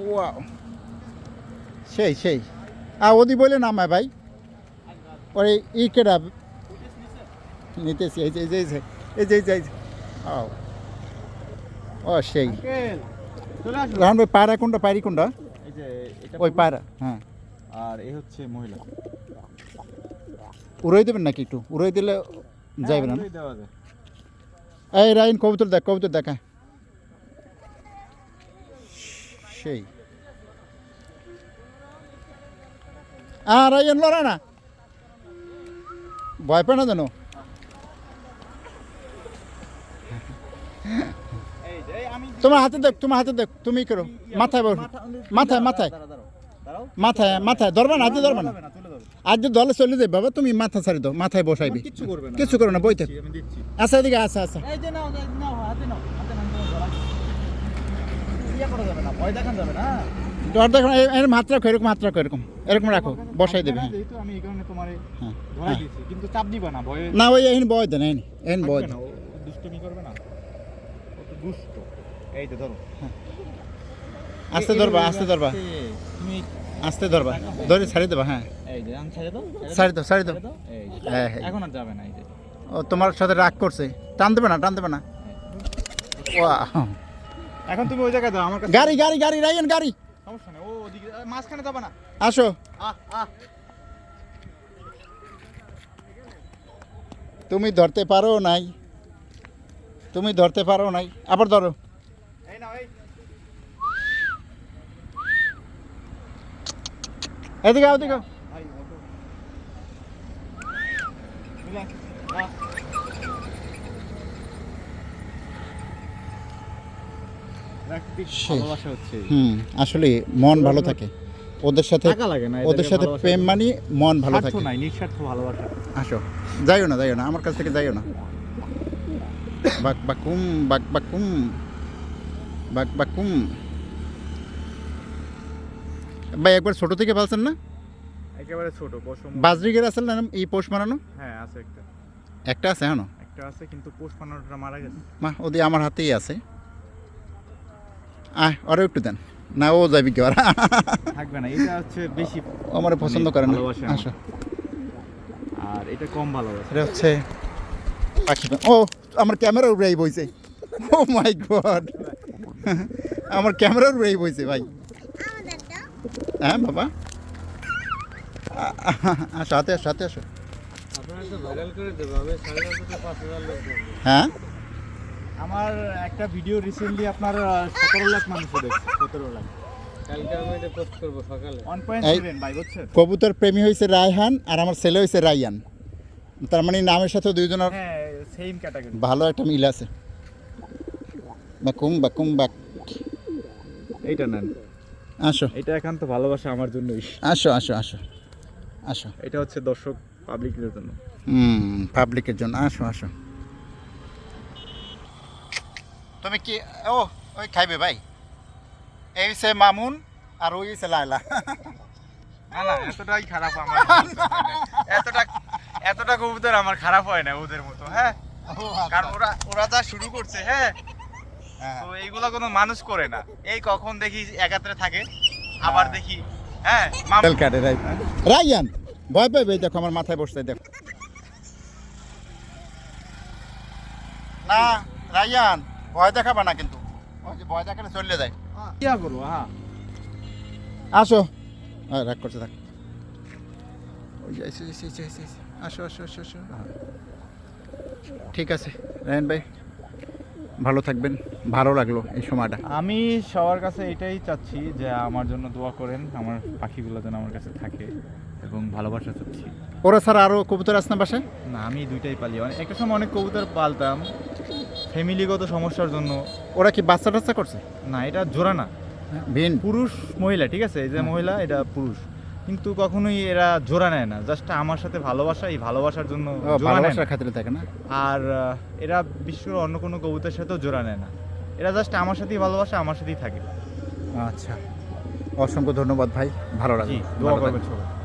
Wow সেই সেই। আ ওদি বলে নামায় ভাই? ওরে ই কেডা? নিতেছি এই যে এই যে এই যে এই যে। ও ও সেই। চলে ভাই পায়রা কোনটা পায়রি কোনটা? ওই পায়রা হ্যাঁ। আর এই হচ্ছে মহিলা। উড়াই দেবেন নাকি একটু? উড়াই দিলে যাইবে না না? হ্যাঁ, দেওয়া যায়। এই রাইন কবুতর দেখ কবুতর দেখা সেই। আ রাইন লড়া না। ভয় পায় না জানো এই যে এই আমি তোমার হাতে দেখ তোমার হাতে দেখ তুমি করো। মাথায় বস মাথায় মাথায়। মাথায় মাথায়। ধরবা না হাতে ধরবা না। যাবে না আজ যে দলে চলে যাবে বাবা তুমি মাথা ছাড়ি দাও মাথায় বসাইবি। কিছু করো না বইতে আচ্ছা এদিকে আচ্ছা আচ্ছা। ডর দেখো এরকম এরকম এরকম রাখো বসাই দেবে হ্যাঁ। আমি এই কারণে তোমার হ্যাঁ ধরাই দিয়েছি কিন্তু চাপ দিবা না ভয়ে ওই দেন দেন। করবে না দুষ্ট। এই তো ধরো। আস্তে ধরবা আস্তে ধরবা। তুমি আস্তে ধরবা ধরে ছাড়ি দেবা হ্যাঁ। এই যে আমি ছেড়ে দাও ছাড়ি ছাড়ি। হ্যাঁ হ্যাঁ এখন আর যাবে না এই যে। ও তোমার সাথে রাগ করছে টান দেবে না টান দেবে না। ওয়া এখন তুমি ওই জায়গায় দাও আমার কাছে গাড়ি গাড়ি গাড়ি রাইয়েন গাড়ি। সমস্যা নেই ও ওদিকে মাঝখানে যাবে না। আসো। আহ আহ। তুমি ধরতে পারো নাই। তুমি ধরতে পারো নাই। আবার ধরো। এদিকে এদিকে আও। ভাই ওটো বুঝলেন আহ প্রাকৃতিক সেই। ভালোবাসা হচ্ছে এই। হুম আসলে মন ভালো থাকে। ওদের সাথে ওদের সাথে প্রেম। মানি মন ভালো থাকে। আসো। যাইও না যাইও না আমার কাছ থেকে যাইও না। বাক বাকুম বাক বাকুম বাক বাকুম। ভাই একবার ছোট থেকে পালছেন না? একেবারে ছোট বাজরিগের আসল না এই পোষ মারানো? হ্যাঁ আছে একটা। একটা আছে হ্যাঁ একটা আছে কিন্তু পোষ পানোটা মারা গেছে। মা ওদি আমার হাতেই আছে। আয় ওরা একটু দেন। না ও যাবি কি ওরা? থাকবে না এটা হচ্ছে বেশি আমার পছন্দ করে না। আসো। আর এটা কম ভালোবাসে। এটা হচ্ছে পাখি ও আমার ক্যামেরা উড়াই বইছে ও মাই গড। আমার ক্যামেরা উড়াই বইছে ভাই। হ্যাঁ বাবা। আসো হাতে আসো হ্যাঁ? আমার একটা ভিডিও রিসেন্টলি আপনার সতেরো লাখ মানুষ দেখছে সতেরো লাখ। কালকে আমি এটা পোস্ট করব সকালে। ওয়ান পয়েন্ট এই- সেভেন ভাই বুঝছেন? কবুতর প্রেমী হয়েছে রায়হান আর আমার ছেলে হয়েছে রাইয়ান। তার মানে নামের সাথে দুইজনের হ্যাঁ সেম ক্যাটাগরি ভালো একটা মিল আছে। বাকুম বাকুম বাক। এইটা নেন। আসো। এটা একান্ত ভালোবাসা আমার জন্যই। আসো আসো আসো। আসো। এটা হচ্ছে দর্শক পাবলিকের জন্য। হুম পাবলিকের জন্য। আসো আসো। তুমি কি ও ওই খাইবে ভাই। এই সে মামুন আর ওই হচ্ছে লাইলা না না এতটাই খারাপ আমার এতটা এতটা কবুতর আমার খারাপ হয় না ওদের মতো হ্যাঁ? কারণ ওরা ওরা যা শুরু করছে হ্যাঁ? হ্যাঁ। তো এইগুলো কোনো মানুষ করে না। এই কখন দেখি একাত্রে থাকে আবার দেখি হ্যাঁ? কাটে রাই রাইয়ান ভয় পাইবে এই দেখো আমার মাথায় বসতে দেখো। না রাইয়ান ভয় দেখাবে না কিন্তু। ওই যে ভয় দেখালে চলে যায়। কিয়া করব? হ্যাঁ। আসো। হ্যাঁ রাগ করছে থাক। ওই। আসো আসো আসো আসো। হ্যাঁ। ঠিক আছে। রায়ন ভাই ভালো থাকবেন। ভালো লাগল এই সময়টা। আমি সবার কাছে এটাই চাচ্ছি যে আমার জন্য দোয়া করেন আমার পাখিগুলো যেন আমার কাছে থাকে। এবং ভালোবাসা চাচ্ছি। ওরা ছাড়া আরও কবুতর আছে না বাসায়? না আমি দুইটাই পালি। অনেক একটা সময় অনেক কবুতর পালতাম। ফ্যামিলিগত সমস্যার জন্য। ওরা কি বাচ্চা টাচ্চা করছে? না এটা জোড়া না। ভিন। পুরুষ মহিলা ঠিক আছে? এই যে মহিলা এটা পুরুষ। কিন্তু কখনোই এরা জোড়া নেয় না। জাস্ট আমার সাথে ভালোবাসা এই ভালোবাসার জন্য ভালোবাসার খাতিরে থাকে না? আর এরা বিশ্বের অন্য কোনো কবুতরের সাথেও জোড়া নেয় না। এরা জাস্ট আমার সাথেই ভালোবাসা আমার সাথেই থাকে। আচ্ছা। অসংখ্য ধন্যবাদ ভাই। ভালো জি লাগল। দোয়া করবেন সবাই।